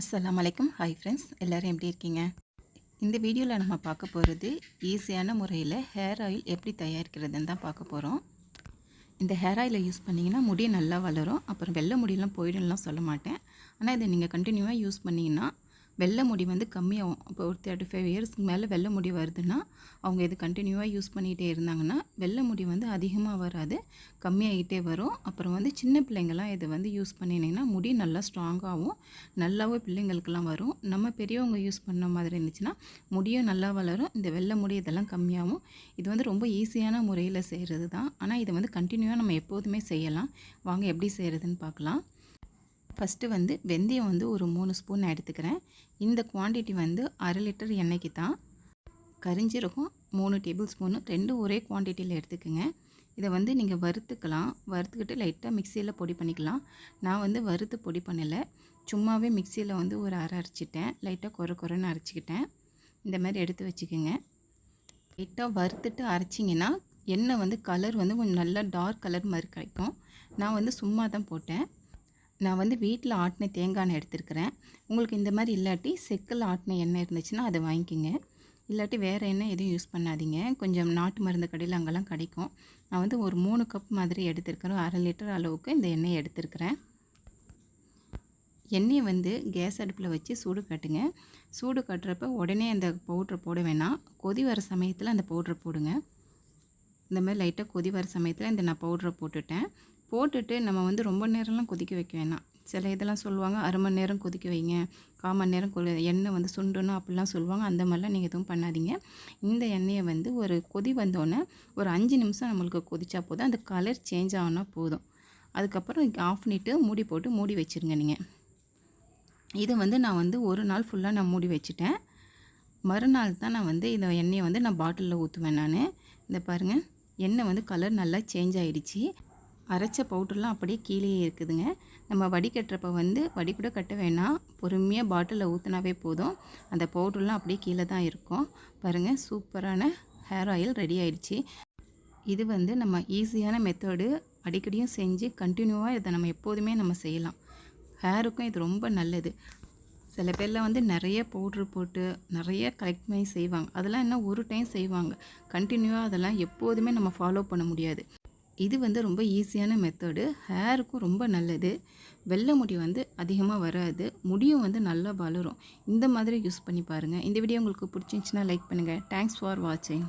அஸ்லாம் வலைக்கம் hi friends எல்லோரும் எப்படி இருக்கீங்க? இந்த வீடியோவில் நம்ம பார்க்க போகிறது ஈஸியான முறையில் ஹேர் ஆயில் எப்படி தயாரிக்கிறதுன்னு தான் பார்க்க போகிறோம் இந்த ஹேர் ஆயிலை யூஸ் பண்ணிங்கன்னா முடி நல்லா வளரும். அப்புறம் வெள்ளை முடியெல்லாம் போயிடும்லாம் சொல்ல மாட்டேன். ஆனால் இதை நீங்கள் கண்டினியூவாக யூஸ் பண்ணிங்கன்னா வெள்ளை முடி வந்து கம்மியாகும் இப்போ ஒரு தேர்ட்டி ஃபைவ் இயர்ஸ்க்கு மேலே வெள்ளை முடி வருதுன்னா அவங்க இது கண்டினியூவாக யூஸ் பண்ணிகிட்டே இருந்தாங்கன்னா வெள்ளை முடி வந்து அதிகமாக வராது கம்மியாகிட்டே வரும். அப்புறம் வந்து சின்ன பிள்ளைங்களாம் இதை வந்து யூஸ் பண்ணினீங்கன்னா முடி நல்லா ஸ்ட்ராங்காகவும் நல்லாவே பிள்ளைங்களுக்கெல்லாம் வரும். நம்ம பெரியவங்க யூஸ் பண்ண மாதிரி இருந்துச்சுன்னா முடியும் நல்லா வளரும். இந்த வெள்ளை முடி இதெல்லாம் கம்மியாகும். இது வந்து ரொம்ப ஈஸியான முறையில் செய்கிறது தான் ஆனால் இதை வந்து கண்டினியூவாக நம்ம எப்போதுமே செய்யலாம். வாங்க எப்படி செய்கிறதுன்னு பார்க்கலாம். ஃபஸ்ட்டு வந்து வெந்தயம் வந்து ஒரு மூணு ஸ்பூன் எடுத்துக்கிறேன். இந்த குவான்டிட்டி வந்து அரை லிட்டர் எண்ணெய்க்கு தான். கரிஞ்சீரகம் மூணு டேபிள் ஸ்பூனு ரெண்டும் ஒரே குவான்டிட்டியில் எடுத்துக்கோங்க. இதை வந்து நீங்கள் வறுத்துக்கலாம். வறுத்துக்கிட்டு லைட்டாக மிக்சியில் பொடி பண்ணிக்கலாம். நான் வந்து வறுத்து பொடி பண்ணலை. சும்மாவே மிக்சியில் வந்து ஒரு அரை அரைச்சிட்டேன். லைட்டாக குறை குறைன்னு அரைச்சிக்கிட்டேன். இந்த மாதிரி எடுத்து வச்சுக்கோங்க. லைட்டாக வறுத்துட்டு அரைச்சிங்கன்னா எண்ணெய் வந்து கலர் வந்து கொஞ்சம் நல்லா டார்க் கலர் மாதிரி கிடைக்கும். நான் வந்து சும்மா தான் போட்டேன். நான் வந்து வீட்டில் ஆட்டின தேங்காய் எண்ணெய் எடுத்துருக்கிறேன். உங்களுக்கு இந்த மாதிரி இல்லாட்டி செக்கில் ஆட்டின எண்ணெய் இருந்துச்சுன்னா அதை வாங்கிக்கோங்க. இல்லாட்டி வேறு எண்ணெய் எதுவும் யூஸ் பண்ணாதீங்க. கொஞ்சம் நாட்டு மருந்து கடையில் அங்கெல்லாம் கிடைக்கும். நான் வந்து ஒரு மூணு கப் மாதிரி எடுத்துருக்கிறேன். அரை லிட்டர் அளவுக்கு இந்த எண்ணெயை எடுத்துருக்கிறேன். எண்ணெயை வந்து கேஸ் அடுப்பில் வச்சு சூடு கட்டுங்க. சூடு கட்டுறப்ப உடனே அந்த பவுட்ரு போட வேணாம். கொதி வர சமயத்தில் அந்த பவுட்ரு போடுங்க. இந்த மாதிரி லைட்டாக கொதி வர சமயத்தில் இந்த நான் பவுட்ரை போட்டுட்டேன். போட்டுட்டு நம்ம வந்து ரொம்ப நேரம்லாம் கொதிக்க வைக்க வேணாம். சில இதெல்லாம் சொல்லுவாங்க அரை மணி நேரம் கொதிக்க வைங்க கால் மணி நேரம் கொதி எண்ணெய் வந்து சுண்டணும் அப்படிலாம் சொல்லுவாங்க. அந்த மாதிரிலாம் நீங்கள் எதுவும் பண்ணாதீங்க. இந்த எண்ணெயை வந்து ஒரு கொதி வந்தோடனே ஒரு அஞ்சு நிமிஷம் நம்மளுக்கு கொதிச்சா போதும். அந்த கலர் சேஞ்ச் ஆகுனா போதும். அதுக்கப்புறம் ஆஃப் பண்ணிவிட்டு மூடி போட்டு மூடி வச்சுருங்க நீங்கள் இது வந்து நான் வந்து ஒரு நாள் ஃபுல்லாக நான் மூடி வச்சுட்டேன். மறுநாள் தான் நான் வந்து இந்த எண்ணெயை வந்து நான் பாட்டிலில் ஊற்றுவேன் நான். இந்த பாருங்கள் எண்ணெய் வந்து கலர் நல்லா சேஞ்ச் ஆகிடுச்சி அரைச்ச பவுடர்லாம் அப்படியே கீழே இருக்குதுங்க. நம்ம வடிகட்டுறப்ப வந்து வடி கூட கட்ட வேணாம். பொறுமையாக பாட்டிலில் ஊற்றினாவே போதும். அந்த பவுட்ருலாம் அப்படியே கீழே தான் இருக்கும். பாருங்கள் சூப்பரான ஹேர் ஆயில் ரெடி ஆயிடுச்சு. இது வந்து நம்ம ஈஸியான மெத்தடு. அடிக்கடியும் செஞ்சு கண்டினியூவாக இதை நம்ம எப்போதுமே நம்ம செய்யலாம். ஹேருக்கும் இது ரொம்ப நல்லது. சில பேர்லாம் வந்து நிறைய பவுட்ரு போட்டு நிறைய கலெக்ட் பண்ணி செய்வாங்க. அதெல்லாம் என்ன ஒரு டைம் செய்வாங்க. கண்டினியூவாக அதெல்லாம் எப்போதுமே நம்ம ஃபாலோ பண்ண முடியாது. இது வந்து ரொம்ப ஈஸியான மெத்தடு ஹேருக்கும் ரொம்ப நல்லது. வெள்ளை முடி வந்து அதிகமாக வராது. முடியும் வந்து நல்லா வளரும். இந்த மாதிரி யூஸ் பண்ணி பாருங்கள் இந்த வீடியோ உங்களுக்கு பிடிச்சிருந்துச்சின்னா லைக் பண்ணுங்கள் தேங்க்ஸ் ஃபார் வாட்சிங்